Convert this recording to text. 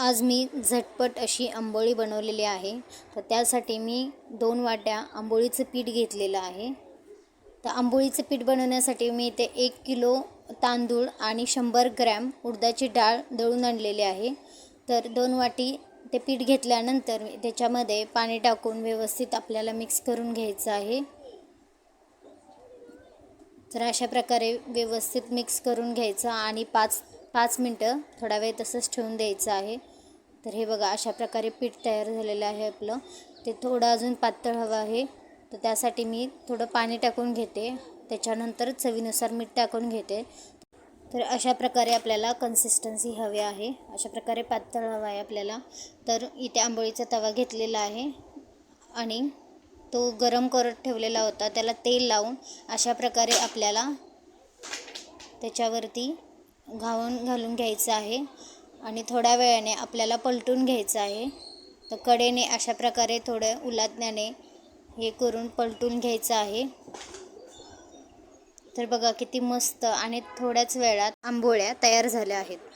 आज मी झटपट अशी आंबोळी बनवलेली आहे. तर त्यासाठी मी दोन वाट्या आंबोळीचं पीठ घेतलेलं आहे. तर आंबोळीचं पीठ बनवण्यासाठी मी इथे एक किलो तांदूळ आणि शंभर ग्रॅम उडदाची डाळ दळून आणलेली आहे. तर दोन वाटी ते पीठ घेतल्यानंतर त्याच्यामध्ये पाणी टाकून व्यवस्थित आपल्याला मिक्स करून घ्यायचं आहे. तर अशा प्रकारे व्यवस्थित मिक्स करून घ्यायचं आणि पाच पाच मिनटं थोडा वेळ तसंच ठेवून द्यायचं आहे. तर हे बघा अशा प्रकारे पीठ तयार झालेलं आहे आपलं. ते थोडं अजून पातळ हवं आहे. तर त्यासाठी मी थोडं पाणी टाकून घेते. त्याच्यानंतर चवीनुसार मीठ टाकून घेते. तर अशा प्रकारे आपल्याला कन्सिस्टन्सी हवी आहे. अशा प्रकारे पातळ हवं आहे आपल्याला. तर इथे आंबोळीचा तवा घेतलेला आहे. आणि तो गरम करत ठेवलेला होता. त्याला तेल लावून अशा प्रकारे आपल्याला त्याच्यावरती घावून घालून घ्यायचं आहे. आणि थोड्या वेळाने आपल्याला पलटून घ्यायचं आहे. तर कडेने अशा प्रकारे थोडं उलाटण्याने हे करून पलटून घ्यायचं आहे. तर बघा किती मस्त आणि थोड्याच वेळात आंबोळ्या तयार झाल्या आहेत.